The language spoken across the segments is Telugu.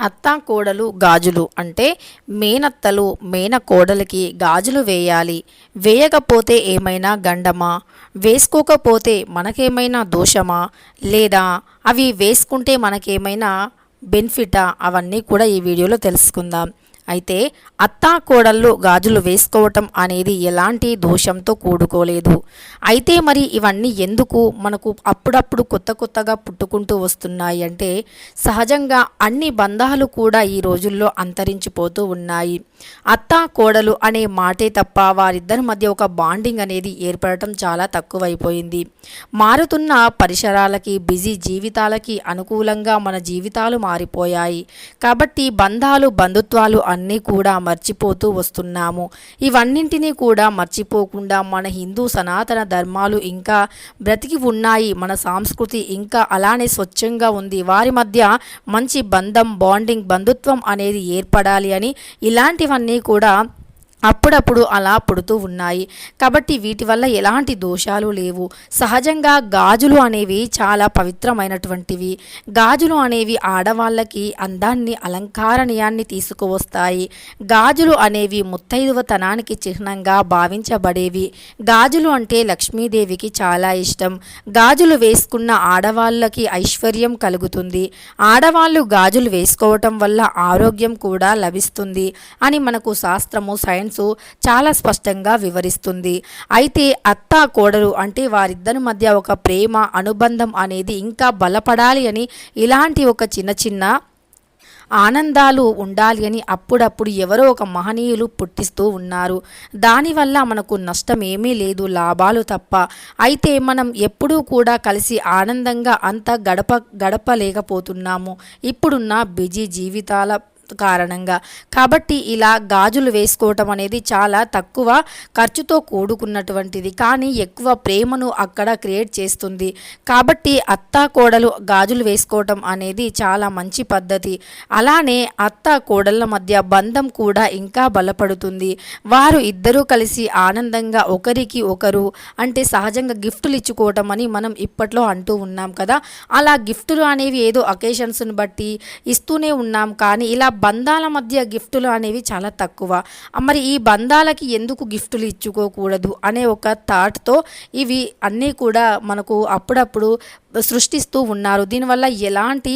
అత్త కోడలు గాజులు అంటే మేనత్తలు మేనకోడలికి గాజులు వేయాలి. వేయకపోతే ఏమైనా గండమా? వేసుకోకపోతే మనకేమైనా దోషమా? లేదా అవి వేసుకుంటే మనకేమైనా బెనిఫిటా? అవన్నీ కూడా ఈ వీడియోలో తెలుసుకుందాం. అయితే అత్తాకోడళ్ళు గాజులు వేసుకోవటం అనేది ఎలాంటి దోషంతో కూడుకోలేదు. అయితే మరి ఇవన్నీ ఎందుకు మనకు అప్పుడప్పుడు కొత్త కొత్తగా పుట్టుకుంటూ వస్తున్నాయి అంటే సహజంగా అన్ని బంధాలు కూడా ఈ రోజుల్లో అంతరించిపోతూ ఉన్నాయి. అత్తా కోడలు అనే మాటే తప్ప వారిద్దరి మధ్య ఒక బాండింగ్ అనేది ఏర్పడటం చాలా తక్కువైపోయింది. మారుతున్న పరిసరాలకి బిజీ జీవితాలకి అనుకూలంగా మన జీవితాలు మారిపోయాయి. కాబట్టి బంధాలు బంధుత్వాలు అన్నీ కూడా మర్చిపోతూ వస్తున్నాము. ఇవన్నింటినీ కూడా మర్చిపోకుండా మన హిందూ సనాతన ధర్మాలు ఇంకా బ్రతికి ఉన్నాయి. మన సంస్కృతి ఇంకా అలానే స్వచ్ఛంగా ఉంది. వారి మధ్య మంచి బంధం బాండింగ్ బంధుత్వం అనేది ఏర్పడాలి అని ఇలాంటివన్నీ కూడా అప్పుడప్పుడు అలా పుడుతూ ఉన్నాయి. కాబట్టి వీటి వల్ల ఎలాంటి దోషాలు లేవు. సహజంగా గాజులు అనేవి చాలా పవిత్రమైనటువంటివి. గాజులు అనేవి ఆడవాళ్ళకి అందాన్ని అలంకారణీయాన్ని తీసుకువస్తాయి. గాజులు అనేవి ముత్తైదువతనానికి చిహ్నంగా భావించబడేవి. గాజులు అంటే లక్ష్మీదేవికి చాలా ఇష్టం. గాజులు వేసుకున్న ఆడవాళ్ళకి ఐశ్వర్యం కలుగుతుంది. ఆడవాళ్ళు గాజులు వేసుకోవటం వల్ల ఆరోగ్యం కూడా లభిస్తుంది అని మనకు శాస్త్రము సైన్స్ చాలా స్పష్టంగా వివరిస్తుంది. అయితే అత్త కోడలు అంటే వారిద్దరి మధ్య ఒక ప్రేమ అనుబంధం అనేది ఇంకా బలపడాలి అని ఇలాంటి ఒక చిన్న చిన్న ఆనందాలు ఉండాలి అని అప్పుడప్పుడు ఎవరో ఒక మహనీయులు పుట్టిస్తూ ఉన్నారు. దానివల్ల మనకు నష్టం ఏమీ లేదు లాభాలు తప్ప. అయితే మనం ఎప్పుడూ కూడా కలిసి ఆనందంగా అంత గడప గడపలేకపోతున్నాము. ఇప్పుడున్న బిజీ జీవితాల కారణంగా. కాబట్టి ఇలా గాజులు వేసుకోవటం అనేది చాలా తక్కువ ఖర్చుతో కూడుకున్నటువంటిది. కానీ ఎక్కువ ప్రేమను అక్కడ క్రియేట్ చేస్తుంది. కాబట్టి అత్త కోడలు గాజులు వేసుకోవటం అనేది చాలా మంచి పద్ధతి. అలానే అత్త కోడళ్ళ మధ్య బంధం కూడా ఇంకా బలపడుతుంది. వారు ఇద్దరూ కలిసి ఆనందంగా ఒకరికి ఒకరు అంటే సహజంగా గిఫ్టులు ఇచ్చుకోవటం అని మనం ఇప్పట్లో అంటూ ఉన్నాం కదా. అలా గిఫ్టులు అనేవి ఏదో అకేషన్స్ని బట్టి ఇస్తూనే ఉన్నాం. కానీ ఇలా బంధాల మధ్య గిఫ్టులు అనేవి చాలా తక్కువ. మరి ఈ బంధాలకి ఎందుకు గిఫ్టులు ఇచ్చుకోకూడదు అనే ఒక థాట్తో ఇవి అన్నీ కూడా మనకు అప్పుడప్పుడు సృష్టిస్తూ ఉన్నారు. దీనివల్ల ఎలాంటి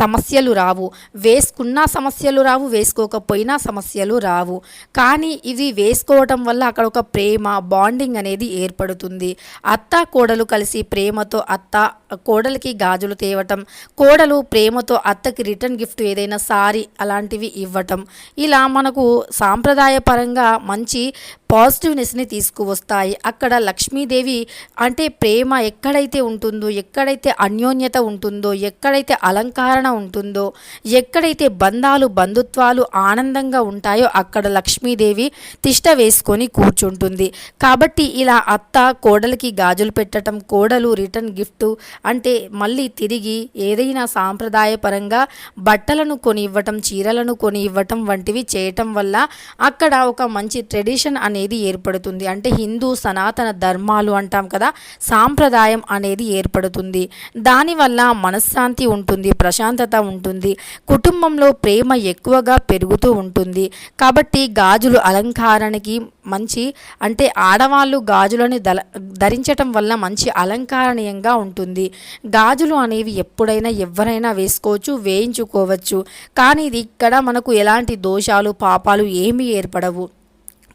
సమస్యలు రావు. వేసుకున్నా సమస్యలు రావు వేసుకోకపోయినా సమస్యలు రావు. కానీ ఇవి వేసుకోవటం వల్ల అక్కడ ఒక ప్రేమ బాండింగ్ అనేది ఏర్పడుతుంది. అత్త కోడలు కలిసి ప్రేమతో అత్త కోడలికి గాజులు తేవటం కోడలు ప్రేమతో అత్తకి రిటర్న్ గిఫ్ట్ ఏదైనా సారీ అలాంటివి ఇవ్వటం ఇలా మనకు సాంప్రదాయపరంగా మంచి పాజిటివ్నెస్ని తీసుకువస్తాయి. అక్కడ లక్ష్మీదేవి అంటే ప్రేమ ఎక్కడైతే ఉంటుందో ఎక్కడైతే అన్యోన్యత ఉంటుందో ఎక్కడైతే అలంకరణ ఉంటుందో ఎక్కడైతే బంధాలు బంధుత్వాలు ఆనందంగా ఉంటాయో అక్కడ లక్ష్మీదేవి తిష్ట వేసుకొని కూర్చుంటుంది. కాబట్టి ఇలా అత్త కోడలికి గాజులు పెట్టడం కోడలు రిటర్న్ గిఫ్ట్ అంటే మళ్ళీ తిరిగి ఏదైనా సాంప్రదాయపరంగా బట్టలను కొని ఇవ్వటం చీరలను కొని ఇవ్వటం వంటివి చేయటం వల్ల అక్కడ ఒక మంచి ట్రెడిషన్ అనేది ఏర్పడుతుంది. అంటే హిందూ సనాతన ధర్మాలు అంటాం కదా సాంప్రదాయం అనేది ఏర్పడుతుంది. దానివల్ల మనశ్శాంతి ఉంటుంది ప్రశాంతత ఉంటుంది కుటుంబంలో ప్రేమ ఎక్కువగా పెరుగుతూ ఉంటుంది. కాబట్టి గాజులు అలంకారానికి మంచి అంటే ఆడవాళ్ళు గాజులని దల ధరించటం వల్ల మంచి అలంకారణీయంగా ఉంటుంది. గాజులు అనేవి ఎప్పుడైనా ఎవరైనా వేసుకోవచ్చు వేయించుకోవచ్చు. కానీ ఇది ఇక్కడ మనకు ఎలాంటి దోషాలు పాపాలు ఏమీ ఏర్పడవు.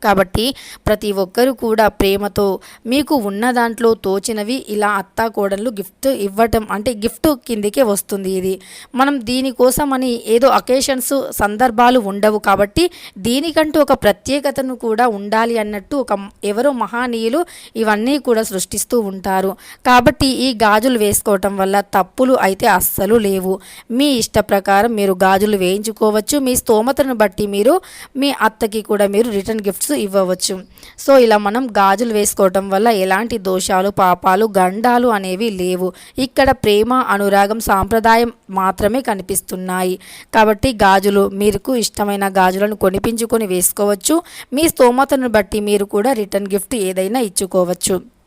కాబట్టి ప్రతి ఒక్కరు కూడా ప్రేమతో మీకు ఉన్న దాంట్లో తోచినవి ఇలా అత్తా కోడళ్ళు గిఫ్ట్ ఇవ్వటం అంటే గిఫ్ట్ కిందికే వస్తుంది ఇది. మనం దీనికోసమని ఏదో అకేషన్స్ సందర్భాలు ఉండవు కాబట్టి దీనికంటూ ఒక ప్రత్యేకతను కూడా ఉండాలి అన్నట్టు ఒక ఎవరో మహానీయులు ఇవన్నీ కూడా సృష్టిస్తూ ఉంటారు. కాబట్టి ఈ గాజులు వేసుకోవటం వల్ల తప్పులు అయితే అస్సలు లేవు. మీ ఇష్ట ప్రకారం మీరు గాజులు వేయించుకోవచ్చు. మీ స్తోమతను బట్టి మీరు మీ అత్తకి కూడా మీరు రిటర్న్ గిఫ్ట్స్ ఇవ్వవచ్చు. సో ఇలా మనం గాజులు వేసుకోవటం వల్ల ఎలాంటి దోషాలు పాపాలు గండాలు అనేవి లేవు. ఇక్కడ ప్రేమ అనురాగం సాంప్రదాయం మాత్రమే కనిపిస్తున్నాయి. కాబట్టి గాజులు మీకు ఇష్టమైన గాజులను కొనిపించుకొని వేసుకోవచ్చు. మీ స్తోమతను బట్టి మీరు కూడా రిటర్న్ గిఫ్ట్ ఏదైనా ఇచ్చుకోవచ్చు.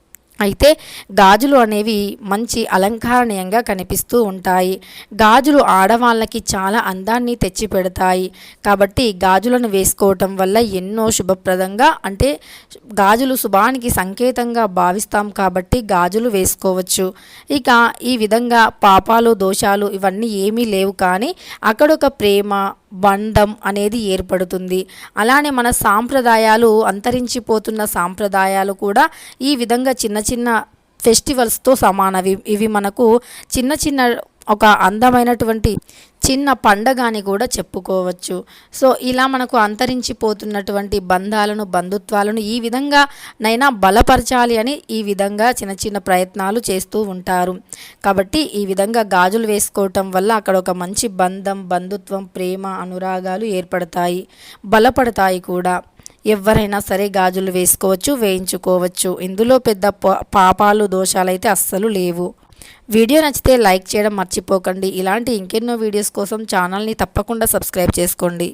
అయితే గాజులు అనేవి మంచి అలంకరణీయంగా కనిపిస్తూ ఉంటాయి. గాజులు ఆడవాళ్ళకి చాలా అందాన్ని తెచ్చి పెడతాయి కాబట్టి గాజులను వేసుకోవటం వల్ల ఎన్నో శుభప్రదంగా అంటే గాజులు శుభానికి సంకేతంగా భావిస్తాం కాబట్టి గాజులు వేసుకోవచ్చు. ఇక ఈ విధంగా పాపాలు దోషాలు ఇవన్నీ ఏమీ లేవు కానీ అక్కడొక ప్రేమ బంధం అనేది ఏర్పడుతుంది. అలానే మన సాంప్రదాయాలు అంతరించిపోతున్న సాంప్రదాయాలు కూడా ఈ విధంగా చిన్న చిన్న ఫెస్టివల్స్తో సమానవి. ఇవి మనకు చిన్న చిన్న ఒక అందమైనటువంటి చిన్న పండగ అని కూడా చెప్పుకోవచ్చు. సో ఇలా మనకు అంతరించిపోతున్నటువంటి బంధాలను బంధుత్వాలను ఈ విధంగా నైనా బలపరచాలి అని ఈ విధంగా చిన్న చిన్న ప్రయత్నాలు చేస్తూ ఉంటారు. కాబట్టి ఈ విధంగా గాజులు వేసుకోవటం వల్ల అక్కడ ఒక మంచి బంధం బంధుత్వం ప్రేమ అనురాగాలు ఏర్పడతాయి బలపడతాయి కూడా. ఎవరైనా సరే గాజులు వేసుకోవచ్చు వేయించుకోవచ్చు. ఇందులో పెద్ద పా- పాపాలు దోషాలైతే అస్సలు లేవు. వీడియో నచ్చితే లైక్ చేయడం మర్చిపోకండి. ఇలాంటి ఇంకెన్నో వీడియోస్ కోసం ఛానల్ని తప్పకుండా సబ్స్క్రైబ్ చేసుకోండి.